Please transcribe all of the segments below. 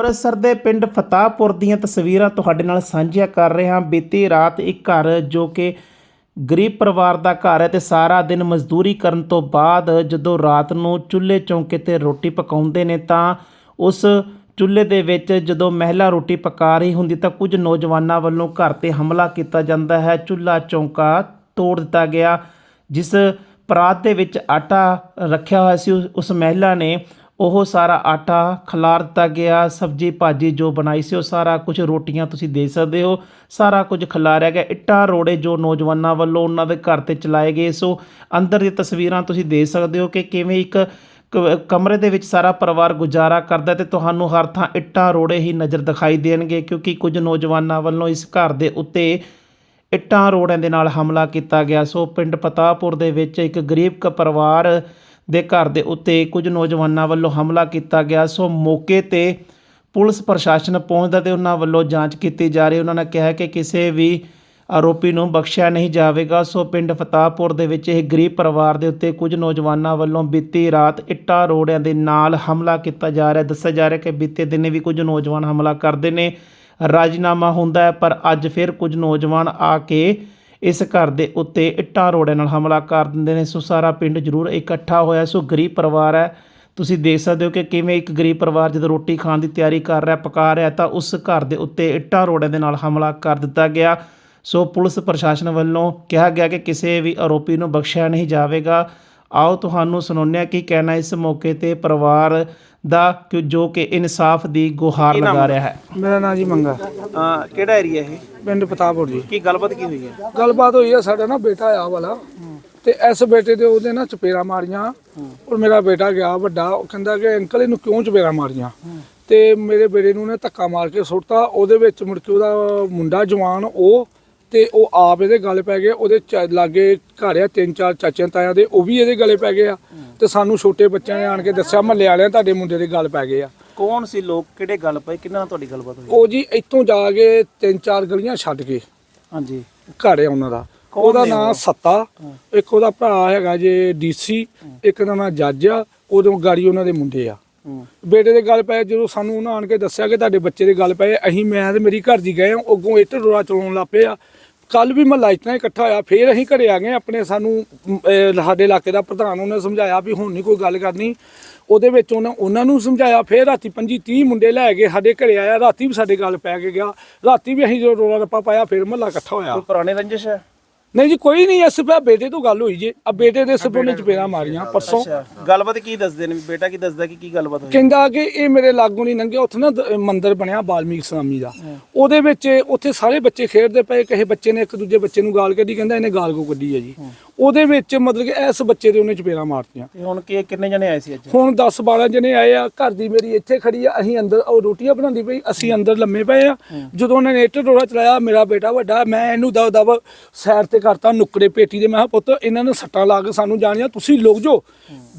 ਅੰਮ੍ਰਿਤਸਰ ਦੇ ਪਿੰਡ ਫਤਾਹਪੁਰ ਦੀਆਂ ਤਸਵੀਰਾਂ ਤੁਹਾਡੇ ਨਾਲ ਸਾਂਝੀਆਂ ਕਰ ਰਹੇ ਹਾਂ। ਬੀਤੀ ਰਾਤ ਇੱਕ ਘਰ ਜੋ ਕਿ ਗਰੀਬ ਪਰਿਵਾਰ ਦਾ ਘਰ ਹੈ ਤੇ ਸਾਰਾ ਦਿਨ ਮਜ਼ਦੂਰੀ ਕਰਨ ਤੋਂ ਬਾਅਦ ਜਦੋਂ ਰਾਤ ਨੂੰ ਚੁੱਲ੍ਹੇ ਚੌਂਕੇ ਤੇ ਰੋਟੀ ਪਕਾਉਂਦੇ ਨੇ ਤਾਂ ਉਸ ਚੁੱਲ੍ਹੇ ਦੇ ਵਿੱਚ ਜਦੋਂ ਮਹਿਲਾ ਰੋਟੀ ਪਕਾ ਰਹੀ ਹੁੰਦੀ ਤਾਂ ਕੁਝ ਨੌਜਵਾਨਾਂ ਵੱਲੋਂ ਘਰ ਤੇ ਹਮਲਾ ਕੀਤਾ ਜਾਂਦਾ ਹੈ। ਚੁੱਲ੍ਹਾ ਚੌਂਕਾ ਤੋੜ ਦਿੱਤਾ ਗਿਆ, ਜਿਸ ਪਰਾਤ ਦੇ ਵਿੱਚ ਆਟਾ ਰੱਖਿਆ ਹੋਇਆ ਸੀ। ਉਸ- ਉਸ ਮਹਿਲਾ ਨੇ ਉਹ ਸਾਰਾ ਆਟਾ ਖਿਲਾਰ ਦਿੱਤਾ ਗਿਆ, ਸਬਜੀ ਭਾਜੀ ਜੋ ਬਣਾਈ ਸੀ ਉਹ ਸਾਰਾ ਕੁਝ ਰੋਟੀਆਂ ਤੁਸੀਂ ਦੇ ਸਕਦੇ ਹੋ। ਸਾਰਾ ਕੁਝ ਖਿਲਾਰਿਆ ਗਿਆ। ਇੱਟਾਂ, ਰੋੜੇ ਜੋ ਨੌਜਵਾਨਾਂ ਵੱਲੋਂ ਉਹਨਾਂ ਦੇ ਘਰ ਤੇ ਚਲਾਏ ਗਏ ਸੋ ਅੰਦਰ ਦੀਆਂ ਤਸਵੀਰਾਂ ਤੁਸੀਂ ਦੇ ਸਕਦੇ ਹੋ ਕਿ ਕਿਵੇਂ ਇੱਕ ਕ- ਕਮਰੇ ਦੇ ਵਿੱਚ ਸਾਰਾ ਪਰਿਵਾਰ ਗੁਜ਼ਾਰਾ ਕਰਦਾ ਤੇ ਤੁਹਾਨੂੰ ਹਰ ਥਾਂ ਇੱਟਾਂ, ਰੋੜੇ ਹੀ ਨਜ਼ਰ ਦਿਖਾਈ ਦੇਣਗੇ ਕਿਉਂਕਿ ਕੁਝ ਨੌਜਵਾਨਾਂ ਵੱਲੋਂ ਇਸ ਘਰ ਦੇ ਉੱਤੇ ਇੱਟਾਂ, ਰੋੜਿਆਂ ਦੇ ਨਾਲ ਹਮਲਾ ਕੀਤਾ ਗਿਆ। ਸੋ ਪਿੰਡ ਪਤਾਪੁਰ ਦੇ ਵਿੱਚ ਇੱਕ ਗਰੀਬ ਕ ਪਰਿਵਾਰ ਦੇ ਘਰ ਦੇ ਉੱਤੇ ਕੁਝ ਨੌਜਵਾਨਾਂ ਵੱਲੋਂ ਹਮਲਾ ਕੀਤਾ ਗਿਆ। ਸੋ ਮੌਕੇ ਤੇ ਪੁਲਿਸ ਪ੍ਰਸ਼ਾਸਨ ਪਹੁੰਚਦਾ ਤੇ ਉਹਨਾਂ ਵੱਲੋਂ ਜਾਂਚ ਕੀਤੀ ਜਾ ਰਹੀ। ਉਹਨਾਂ ਨੇ ਕਿਹਾ ਕਿ ਕਿਸੇ ਵੀ ਆਰੋਪੀ ਨੂੰ ਬਖਸ਼ਿਆ ਨਹੀਂ ਜਾਵੇਗਾ। ਸੋ ਪਿੰਡ ਫਤਾਹਪੁਰ ਦੇ ਵਿੱਚ ਇਹ ਗਰੀਬ ਪਰਿਵਾਰ ਦੇ ਉੱਤੇ ਕੁਝ ਨੌਜਵਾਨਾਂ ਵੱਲੋਂ ਬੀਤੀ ਰਾਤ ਇੱਟਾਂ ਰੋੜਿਆਂ ਦੇ ਨਾਲ ਹਮਲਾ ਕੀਤਾ ਜਾ ਰਿਹਾ। ਦੱਸਿਆ ਜਾ ਰਿਹਾ ਕਿ ਬੀਤੇ ਦਿਨ ਵੀ ਕੁਝ ਨੌਜਵਾਨ ਹਮਲਾ ਕਰਦੇ ਨੇ। ਰਾਜੀਨਾਮਾ ਹੁੰਦਾ ਹੈ, ਪਰ ਅੱਜ ਫਿਰ ਕੁਝ ਨੌਜਵਾਨ ਆ ਕੇ ਇਸ ਘਰ ਦੇ ਉੱਤੇ ਇੱਟਾਂ ਰੋੜਿਆਂ ਨਾਲ ਹਮਲਾ ਕਰ ਦਿੰਦੇ ਨੇ। ਸੋ ਸਾਰਾ ਪਿੰਡ ਜ਼ਰੂਰ ਇਕੱਠਾ ਹੋਇਆ ਸੋ ਗਰੀਬ ਪਰਿਵਾਰ ਹੈ। ਤੁਸੀਂ ਦੇਖ ਸਕਦੇ ਹੋ ਕਿ ਕਿਵੇਂ ਇੱਕ ਗਰੀਬ ਪਰਿਵਾਰ ਜਦੋਂ ਰੋਟੀ ਖਾਣ ਦੀ ਤਿਆਰੀ ਕਰ ਰਿਹਾ, ਪਕਾ ਰਿਹਾ, ਤਾਂ ਉਸ ਘਰ ਦੇ ਉੱਤੇ ਇੱਟਾਂ ਰੋੜਿਆਂ ਦੇ ਨਾਲ ਹਮਲਾ ਕਰ ਦਿੱਤਾ ਗਿਆ। ਸੋ ਪੁਲਿਸ ਪ੍ਰਸ਼ਾਸਨ ਵੱਲੋਂ ਕਿਹਾ ਗਿਆ ਕਿ ਕਿਸੇ ਵੀ ਆਰੋਪੀ ਨੂੰ ਬਖਸ਼ਿਆ ਨਹੀਂ ਜਾਵੇਗਾ। ਆਓ ਤੁਹਾਨੂੰ ਸੁਣਾਉਂਦੇ ਕੀ ਕਹਿਣਾ ਇਸ ਮੌਕੇ ਤੇ ਪਰਿਵਾਰ ਦਾ ਕਿ ਜੋ ਕਿ ਇਨਸਾਫ ਦੀ ਗੁਹਾਰ ਲਗਾ ਰਿਹਾ ਹੈ। ਮੇਰਾ ਨਾਂ ਜੀ ਮੰਗਾ। ਕਿਹੜਾ ਏਰੀਆ ਇਹ? ਪਿੰਡ ਪਤਾਪੁਰ ਜੀ। ਕੀ ਗੱਲਬਾਤ ਕੀ ਹੋਈ ਹੈ? ਗੱਲਬਾਤ ਹੋਈ ਆ ਸਾਡਾ ਨਾ ਬੇਟਾ ਆ ਵਾਲਾ। ਤੇ ਇਸ ਬੇਟੇ ਦੇ ਉਹਦੇ ਨਾ ਚਪੇੜਾ ਮਾਰੀਆਂ। ਔਰ ਮੇਰਾ ਬੇਟਾ ਗਿਆ ਵੱਡਾ ਉਹ ਕਹਿੰਦਾ ਕਿ ਅੰਕਲ ਇਹਨੂੰ ਕਿਉਂ ਚਪੇੜਾ ਮਾਰੀਆਂ? ਤੇ ਮੇਰੇ ਬੇਟੇ ਨੂੰ ਨੇ ਧੱਕਾ ਮਾਰ ਕੇ ਸੁੱਟਤਾ। ਉਹਦੇ ਵਿੱਚ ਮੁੜ ਕੇ ਉਹਦਾ ਮੁੰਡਾ ਜਵਾਨ ਉਹ ਤੇ ਉਹ ਆਪ ਇਹਦੇ ਗਲ ਪੈ ਗਏ ਉਹਦੇ ਚ- ਲਾਗੇ ਘਰ ਆ ਤਿੰਨ ਚਾਰ ਚਾਚਿਆਂ ਤਾਇਆਂ ਦੇ ਉਹ ਵੀ ਇਹਦੇ ਗਲੇ ਪੈ ਗਏ ਆ। ਤੇ ਸਾਨੂੰ ਛੋਟੇ ਬੱਚਿਆਂ ਨੇ ਆਣ ਕੇ ਦੱਸਿਆ ਮਹੱਲੇ ਵਾਲਿਆਂ ਤੁਹਾਡੇ ਮੁੰਡੇ ਦੇ ਗਲ ਪੈ ਗਏ ਆ। ਕੌਣ ਸੀ ਲੋਕ ਕਿਹੜੇ ਗੱਲ ਪਏ ਕਿੰਨਾਂ ਨਾਲ ਤੁਹਾਡੀ ਗੱਲਬਾਤ ਹੋਈ? ਉਹ ਜੀ ਇੱਥੋਂ ਜਾ ਕੇ ਤਿੰਨ ਚਾਰ ਗਲੀਆਂ ਛੱਡ ਕੇ ਹਾਂਜੀ। ਘਰ ਹੈ ਉਹਨਾਂ ਦਾ। ਕੌਣ ਉਹਦਾ ਨੇ ਨਾਮ? ਸੱਤਾ ਇੱਕ ਉਹਦਾ ਭਰਾ ਹੈਗਾ ਜੇ ਡੀਸੀ ਇੱਕ ਦਾ ਨਾਮ ਜੱਜ ਆ ਉਦੋਂ ਗਾੜੀ ਉਹਨਾਂ ਦੇ ਮੁੰਡੇ ਆ। ਹੂੰ। ਬੇਟੇ ਦੇ ਗੱਲ ਪਏ ਜਦੋਂ ਸਾਨੂੰ ਉਹਨਾਂ ਆਣ ਕੇ ਦੱਸਿਆ ਕਿ ਤੁਹਾਡੇ ਬੱਚੇ ਦੇ ਗੱਲ ਪਏ ਅਸੀਂ ਮੈਂ ਤੇ ਮੇਰੀ ਘਰ ਦੀ ਗਏ ਆ ਅੱਗੋਂ ਇੱਟ ਰੋੜਾ ਚਲਾਉਣ ਲੱਗ ਪਏ ਆ। ਕੱਲ ਵੀ ਮਹੱਲਾ ਇਤਨਾ ਇਕੱਠਾ ਹੋਇਆ ਫੇਰ ਅਸੀਂ ਘਰੇ ਆ ਗਏ ਆਪਣੇ ਸਾਨੂੰ ਸਾਡੇ ਇਲਾਕੇ ਦਾ ਪ੍ਰਧਾਨ ਉਹਨੇ ਸਮਝਾਇਆ ਵੀ ਹੁਣ ਨਹੀਂ ਕੋਈ ਗੱਲ ਕਰਨੀ। ਉਹਦੇ ਵਿੱਚ ਉਹਨਾਂ ਉਹਨਾਂ ਨੂੰ ਸਮਝਾਇਆ, ਫੇਰ ਰਾਤੀ 25 30 ਮੁੰਡੇ ਲੈ ਕੇ ਸਾਡੇ ਘਰੇ ਆਇਆ, ਰਾਤੀ ਵੀ ਸਾਡੇ ਗੱਲ ਪੈ ਕੇ ਗਿਆ। ਰਾਤੀ ਵੀ ਅਸੀਂ ਜਦੋਂ ਰੋਲਾ ਰੱਪਾ ਪਾਇਆ, ਫੇਰ ਮਹੱਲਾ ਇਕੱਠਾ ਹੋਇਆ। ਪੁਰਾਣੇ ਰੰਜਿਸ਼ ਹੈ? ਨਹੀਂ ਜੀ ਕੋਈ ਨਹੀਂ ਇਸ ਪਿਆ ਬੇਟੇ ਤੋਂ ਗੱਲ ਹੋਈ ਜੇ। ਆ ਬੇਟੇ ਦੇ ਸਿਰ ਉਹਨੇ ਚਪੇੜਾ ਮਾਰੀਆਂ ਪਰਸੋਂ। ਗੱਲਬਾਤ ਕੀ ਦੱਸਦੇ ਨੇ? ਬੇਟਾ ਕੀ ਦੱਸਦਾ ਕਿ ਕੀ ਗੱਲਬਾਤ ਹੋਈ? ਕਹਿੰਦਾ ਕਿ ਇਹ ਮੇਰੇ ਲਾਗੋਂ ਨਹੀਂ ਲੰਘਿਆ ਉੱਥੇ ਨਾ ਦ- ਮੰਦਿਰ ਬਣਿਆ ਬਾਲਮੀਕ ਸਵਾਮੀ ਦਾ। ਉਹਦੇ ਵਿੱਚ ਉੱਥੇ ਸਾਰੇ ਬੱਚੇ ਖੇਡਦੇ ਪਏ ਕਿਸੇ ਬੱਚੇ ਨੇ ਇੱਕ ਦੂਜੇ ਬੱਚੇ ਨੂੰ ਗਾਲ ਕੱਢੀ ਕਹਿੰਦਾ ਇਹਨੇ ਗਾਲ ਕੋ ਕੱਢੀ ਹੈ ਜੀ? ਉਹਦੇ ਵਿੱਚ ਮਤਲਬ ਕਿ ਇਸ ਬੱਚੇ ਦੇ ਉਹਨੇ ਚਪੇੜਾ ਮਾਰਤੀਆਂ। ਤੇ ਹੁਣ ਕੀ ਕਿੰਨੇ ਜਣੇ ਆਏ ਸੀ ਅੱਜ? ਹੁਣ 10 12 ਜਣੇ ਆਏ ਆ ਘਰ ਦੀ ਮੇਰੀ ਇੱਥੇ ਖੜੀ ਆ ਅਸੀਂ ਅੰਦਰ ਉਹ ਰੋਟੀਆਂ ਬਣਾਉਂਦੀ ਪਈ ਅਸੀਂ ਅੰਦਰ ਲੰਮੇ ਪਏ ਆ। ਜਦੋਂ ਉਹਨਾਂ ਨੇ ਇੱਟ ਰੋੜਾ ਚਲਾਇਆ ਮੇਰਾ ਬੇਟਾ ਵੱਡਾ ਮੈਂ ਇਹਨੂੰ ਦਬ ਦਬ ਸਾਈਡ ਤੇ ਕਰਤਾ ਨੁੱਕੜੇ ਪੇਟੀ ਦੇ ਮੈਂ ਕਿਹਾ ਪੁੱਤ ਇਹਨਾਂ ਨੇ ਸੱਟਾਂ ਲਾ ਕੇ ਸਾਨੂੰ ਜਾਣਿਆ ਤੁਸੀਂ ਲੁਕ ਜਾਓ।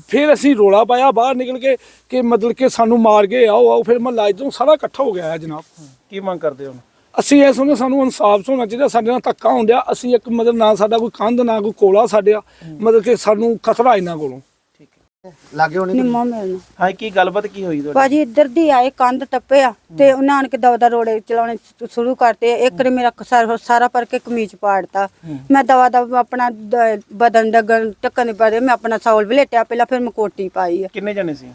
ਫਿਰ ਅਸੀਂ ਰੋਲਾ ਪਾਇਆ ਬਾਹਰ ਨਿਕਲ ਕੇ ਕਿ ਮਤਲਬ ਕਿ ਸਾਨੂੰ ਮਾਰ ਗਏ ਆਓ ਆਓ ਫਿਰ ਮਹੱਲਾ ਇਧਰੋਂ ਸਾਰਾ ਇਕੱਠਾ ਹੋ ਗਿਆ ਹੈ ਜਨਾਬ। ਕੀ ਮੰਗ ਕਰਦੇ ਹੋ ਅਸੀਂ ਇਸ ਨੂੰ ਸਾਨੂੰ ਇਨਸਾਫ ਹੋਣਾ ਚਾਹੀਦਾ ਸਾਡੇ ਨਾਲ ਧੱਕਾ ਹੁੰਦਿਆ ਅਸੀਂ ਇੱਕ ਮਤਲਬ ਨਾ ਸਾਡਾ ਕੋਈ ਕੰਧ ਨਾ ਕੋਈ ਕੋਲਾ ਸਾਡਿਆ ਮਤਲਬ ਕਿ ਸਾਨੂੰ ਖਤਰਾ ਇਹਨਾਂ ਕੋਲੋਂ। ਲਾਗੇ ਹੋਣੀ ਨਿੰਮੋ ਮਿਲਣਾ ਹਾਂ ਕੀ ਗੱਲਬਾਤ ਕੀ ਹੋਈ ਤੁਹਾਡੀ? ਭਾਜੀ ਇੱਧਰ ਦੀ ਆਏ ਕੰਧ ਟੱਪੇ ਆ ਤੇ ਉਹਨਾਂ ਆਣ ਕੇ ਦਵਾ ਦਾ ਰੋੜੇ ਚਲਾਉਣੇ ਸ਼ੁ- ਸ਼ੁਰੂ ਕਰਤੇ। ਇੱਕ ਨੇ ਮੇਰਾ ਸਾਰਾ ਸਾਰਾ ਪਰ ਕੇ ਕਮੀਜ਼ ਪਾੜਤਾ। ਮੈਂ ਦਵਾ ਦਾ ਆਪਣਾ ਦ- ਬਦਨ ਡਗਣ ਟੱਕਣ ਦੇ ਬਾਰੇ ਮੈਂ ਆਪਣਾ ਸੌਲ ਵੀ ਲੇਟਿਆ ਪਹਿਲਾਂ ਫਿਰ ਮੈਂ ਕੋਟੀ ਪਾਈ ਆ। ਕਿੰਨੇ ਜਣੇ ਸੀ?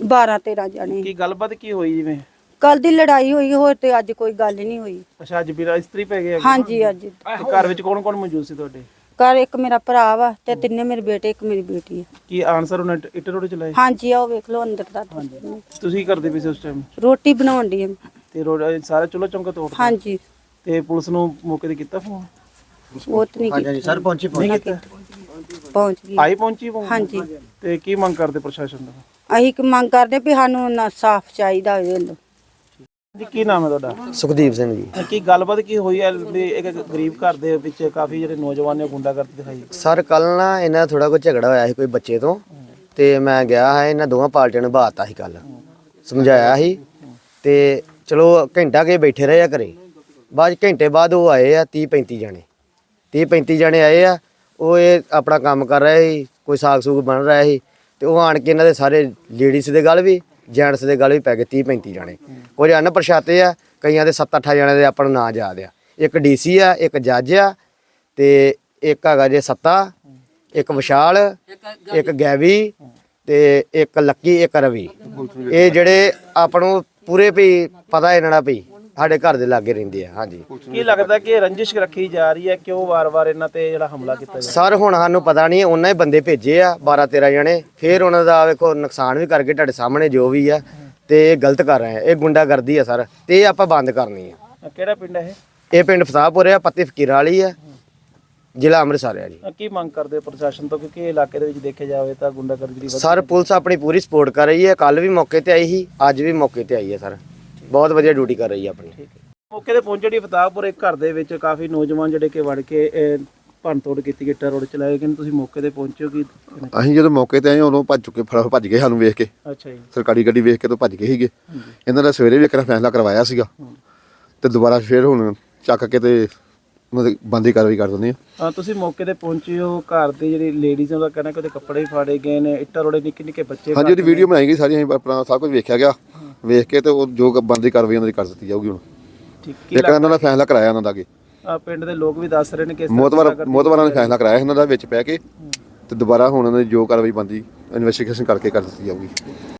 12 13 ਜਾਣੇ। ਕੀ ਗੱਲਬਾਤ ਕੀ ਹੋਈ ਜਿਵੇਂ? ਕੱਲ ਦੀ ਲੜਾਈ ਹੋਈ ਹੋਰ ਤੇ ਅੱਜ ਕੋਈ ਗੱਲ ਨਹੀਂ ਹੋਈ। ਅੱਛਾ ਅੱਜ ਵੀਰਾ ਇਸਤਰੀ ਪੈ ਗਏ ਹੈਗੇ? ਹਾਂਜੀ। ਅੱਜ ਤੇ ਘਰ ਵਿੱਚ ਕੌਣ ਕੌਣ ਮੌਜੂਦ ਸੀ ਤੁਹਾਡੇ? ਘਰ ਇੱਕ ਮੇਰਾ ਭਰਾ ਵਾ ਤੇ ਤਿੰਨੇ ਮੇਰੇ ਬੇਟੇ ਇੱਕ ਮੇਰੀ ਬੇਟੀ ਆ। ਕੀ ਆਨਸਰ ਉਹਨੇ ਇੱਟ- ਇੱਟ ਰੋੜੇ ਚਲਾਏ? ਹਾਂਜੀ ਆਓ ਵੇਖ ਲਓ ਅੰਦਰ ਦਾ। ਤੁਸੀਂ ਕਰਦੇ ਪਏ ਸੀ ਉਸ ਟਾਈਮ ਰੋਟੀ ਬਣਾਉਣ ਦੀ ਤੇ ਰੋੜਾ ਸਾਰਾ ਚੁੱਲ੍ਹਾ ਚੌਂਕਾ ਤੋੜ ਦਿੱਤਾ? ਹਾਂਜੀ। ਤੇ ਪੁਲਿਸ ਨੂੰ ਮੌਕੇ ਤੇ ਕੀਤਾ ਫੋਨ? ਉਹ ਤੇ ਨਹੀਂ ਹਾਂਜੀ ਹਾਂਜੀ ਸਰ ਪਹੁੰਚੀ ਨਹੀਂ ਪਹੁੰਚੀ ਕੀਤਾ। ਪਹੁੰਚ ਗਈ। ਆਈ ਪਹੁੰਚੀ phone? ਹਾਂਜੀ। ਤੇ ਕੀ ਮੰਗ ਕਰਦੇ ਪ੍ਰਸ਼ਾਸਨ ਦਾ ਅਸੀਂ ਕਿ ਮੰਗ ਕਰਦੇ ਵੀ ਸਾਨੂੰ ਸਾਫ਼ ਚਾਹੀਦਾ ਹੋਵੇ। ਲੋ ਜੀ ਕੀ ਨਾਮ ਹੈ ਤੁਹਾਡਾ? ਸੁਖਦੀਪ ਸਿੰਘ ਜੀ। ਕੀ ਗੱਲਬਾਤ ਕੀ ਹੋਈ ਹੈ? ਵੀ ਇੱਕ ਗਰੀਬ ਘਰ ਦੇ ਵਿੱਚ ਕਾਫੀ ਜਿਹੜੇ ਨੌਜਵਾਨ ਨੇ ਗੁੰਡਾਗਰਦੀ ਦਿਖਾਈ। ਸਰ ਕੱਲ ਨਾ ਇਹਨਾਂ ਥੋੜਾ ਕੋਈ ਝਗੜਾ ਹੋਇਆ ਸੀ ਕੋਈ ਬੱਚੇ ਤੋਂ ਤੇ ਮੈਂ ਗਿਆ ਹੈ ਇਹਨਾਂ ਦੋਵਾਂ ਪਾਰਟੀਆਂ ਨੂੰ ਬਾਤਾ ਸੀ ਕੱਲ ਸਮਝਾਇਆ ਸੀ ਤੇ ਚਲੋ ਘੰਟਾ ਕੇ ਬੈਠੇ ਰਹੇ ਆ ਘਰੇ। ਬਾਅਦ ਘੰਟੇ ਬਾਅਦ ਉਹ ਆਏ ਆ 30 35 ਜਣੇ। 30 35 ਜਣੇ ਆਏ ਆ ਉਹ ਇਹ ਆਪਣਾ ਕੰਮ ਕਰ ਰਹੇ ਸੀ ਕੋਈ ਸਾਗ ਸੂਗ ਬਣ ਰਿਹਾ ਸੀ ਤੇ ਉਹ ਆਣ ਕੇ ਇਹਨਾਂ ਦੇ ਸਾਰੇ ਲੇਡੀਜ਼ ਦੇ ਗੱਲ ਵੀ ਜੈਂਟਸ ਦੇ ਗੱਲ ਵੀ ਪੈ ਗਏ 30 35 ਜਾਣੇ। ਕੁਝ ਅਣਪਛਾਤੇ ਆ ਕਈਆਂ ਦੇ 7 8 ਜਾਣੇ ਦੇ ਆਪਾਂ ਨੂੰ ਨਾਂ ਯਾਦ ਆ। ਇੱਕ ਡੀਸੀ ਆ ਇੱਕ ਜੱਜ ਆ ਤੇ ਇੱਕ ਹੈਗਾ ਜੇ ਸੱਤਾ ਇੱਕ ਵਿਸ਼ਾਲ ਇੱਕ ਗੈਵੀ। ਤੇ ਇੱਕ ਲੱਕੀ ਇੱਕ ਰਵੀ। ਇਹ ਜਿਹੜੇ ਆਪਾਂ ਨੂੰ ਪੂਰੇ ਵੀ ਪਤਾ ਇਹਨਾਂ ਦਾ ਵੀ। ਸਾਡੇ ਘਰ ਦੇ ਲਾਗੇ ਰਹਿੰਦੇ ਆ ਹਾਂਜੀ। ਕੀ ਲੱਗਦਾ ਕਿ ਰੰਜਿਸ਼ ਰੱਖੀ ਜਾ ਰਹੀ ਹੈ? ਕਿਉਂ ਵਾਰ-ਵਾਰ ਇਹਨਾਂ ਤੇ ਜਿਹੜਾ ਹਮਲਾ ਕੀਤਾ ਜਾ ਸਰ ਹੁਣ ਸਾਨੂੰ ਪਤਾ ਨਹੀਂ ਉਹਨਾਂ ਹੀ ਬੰਦੇ ਭੇਜੇ ਆ 12 13 ਜਣੇ। ਫਿਰ ਉਹਨਾਂ ਦਾ ਵੇਖੋ ਨੁਕਸਾਨ ਵੀ ਕਰਕੇ ਤੁਹਾਡੇ ਸਾਹਮਣੇ ਜੋ ਵੀ ਆ ਤੇ ਇਹ ਗਲਤ ਕਰ ਰਹੇ ਆ। ਇਹ ਗੁੰਡਾਗਰਦੀ ਆ ਸਰ। ਤੇ ਇਹ ਆਪਾਂ ਬੰਦ ਕਰਨੀ ਆ। ਕਿਹੜਾ ਪਿੰਡ ਹੈ ਇਹ? ਪਿੰਡ ਫਸਾਪੁਰ ਆ ਪੱਤੀ ਫਕੀਰਾਂ ਵਾਲੀ ਆ ਜ਼ਿਲ੍ਹਾ ਅੰਮ੍ਰਿਤਸਰ ਆ ਜੀ। ਕੀ ਮੰਗ ਕਰਦੇ ਹੋ ਪ੍ਰਸ਼ਾਸਨ ਤੋਂ? ਕਿਉਂਕਿ ਇਹ ਇਲਾਕੇ ਦੇ ਵਿੱਚ ਦੇਖਿਆ ਜਾਵੇ ਤਾਂ ਗੁੰਡਾਗਰਦੀ ਦੀ ਸਰ ਪੁਲਿਸ ਆਪਣੀ ਪੂਰੀ ਸਪੋਰਟ ਕਰ ਰਹੀ ਹੈ। ਕੱਲ ਵੀ ਮੌਕੇ ਤੇ ਆਈ ਸੀ ਅੱਜ ਵੀ ਮੌਕੇ ਤੇ ਆਈ ਹੈ ਸਰ। ਬਹੁਤ ਵਧੀਆ ਡਿਊਟੀ ਕਰ ਰਹੀ ਹੈ ਆਪਣੀ। ਠੀਕ ਹੈ। ਮੌਕੇ ਤੇ ਪਹੁੰਚੇ ਜਿਹੜੀ ਫਤਾਹਪੁਰ ਇੱਕ ਘਰ ਦੇ ਵਿੱਚ ਕਾਫੀ ਨੌਜਵਾਨ ਜਿਹੜੇ ਕਿ ਵੜ ਕੇ ਅ, ਭੰਨਤੋੜ ਕੀਤੀ ਗਿੱਟਾ ਰੋਡ ਚਲਾਏ ਨੇ। ਤੁਸੀਂ ਮੌਕੇ ਤੇ ਪਹੁੰਚੇ ਹੋ ਕਿ ਅਸੀਂ ਜਦੋਂ ਮੌਕੇ ਤੇ ਆਏ ਉਦੋਂ ਭੱਜ ਚੁੱਕੇ ਫੜਾ ਭੱਜ ਗਏ ਸਾਨੂੰ ਵੇਖ ਕੇ। ਅੱਛਾ ਜੀ। ਸਰਕਾਰੀ ਗੱਡੀ ਵੇਖ ਕੇ ਤਾਂ ਭੱਜ ਗਏ ਸੀਗੇ। ਇਹਨਾਂ ਦਾ ਸਵੇਰੇ ਵੀ ਇੱਕ ਵਾਰ ਫੈਸਲਾ ਕਰਵਾਇਆ ਸੀਗਾ। ਤੇ ਦੁਬਾਰਾ ਫੇਰ ਹੁਣ ਚੱਕ ਕੇ ਤੇ ਮਤਲਬ ਬੰਦੀ ਕਾਰਵਾਈ ਕਰ ਦਿੰਦੇ ਆ ਤੁਸੀਂ ਮੌਕੇ ਤੇ ਪਹੁੰਚੇ ਹੋ ਘਰ ਦੀ ਜਿਹੜੀ ਲੇਡੀਜ਼ ਦਾ ਕਹਿਣਾ ਕਿ ਉਹਦੇ ਕੱਪੜੇ ਵੀ ਫਾੜੇ ਗਏ ਨੇ ਇੱਟਾਂ ਰੋੜੇ ਨਿੱਕੇ ਨਿੱਕੇ ਬੱਚੇ ਹਾਂਜੀ ਉਹਦੀ ਵੀਡੀਓ ਬਣਾਈ ਗਈ ਸਾਰੀ ਅਸੀਂ ਆਪਣਾ ਸਭ ਕੁਝ ਵੇਖਿਆ ਗਿਆ। ਵੇਖ ਕੇ ਤੇ ਉਹ ਜੋ ਬੰਦੀ ਕਾਰਵਾਈ ਉਹਨਾਂ ਦੀ ਕਰ ਦਿੱਤੀ ਜਾਊਗੀ ਹੁਣ। ਠੀਕ ਇੱਕ ਇਹਨਾਂ ਦਾ ਫੈਸਲਾ ਕਰਾਇਆ ਉਹਨਾਂ ਦਾ ਅੱਗੇ। ਅ, ਪਿੰਡ ਦੇ ਲੋਕ ਵੀ ਦੱਸ ਰਹੇ ਨੇ ਕਿ ਇਸ ਤਰ੍ਹਾਂ ਮੋਤਵਾਰ ਮੋਤਵਾਰਾਂ ਨੇ ਫੈਸਲਾ ਕਰਾਇਆ ਇਹਨਾਂ ਦਾ ਵਿੱਚ ਪੈ ਕੇ ਤੇ ਦੁਬਾਰਾ ਹੁਣ ਉਹਨਾਂ ਦੀ ਜੋ ਕਾਰਵਾਈ ਬੰਦੀ ਇਨਵੈਸਟੀਗੇਸ਼ਨ ਕਰਕੇ ਕਰ ਦਿੱਤੀ ਜਾਊਗੀ।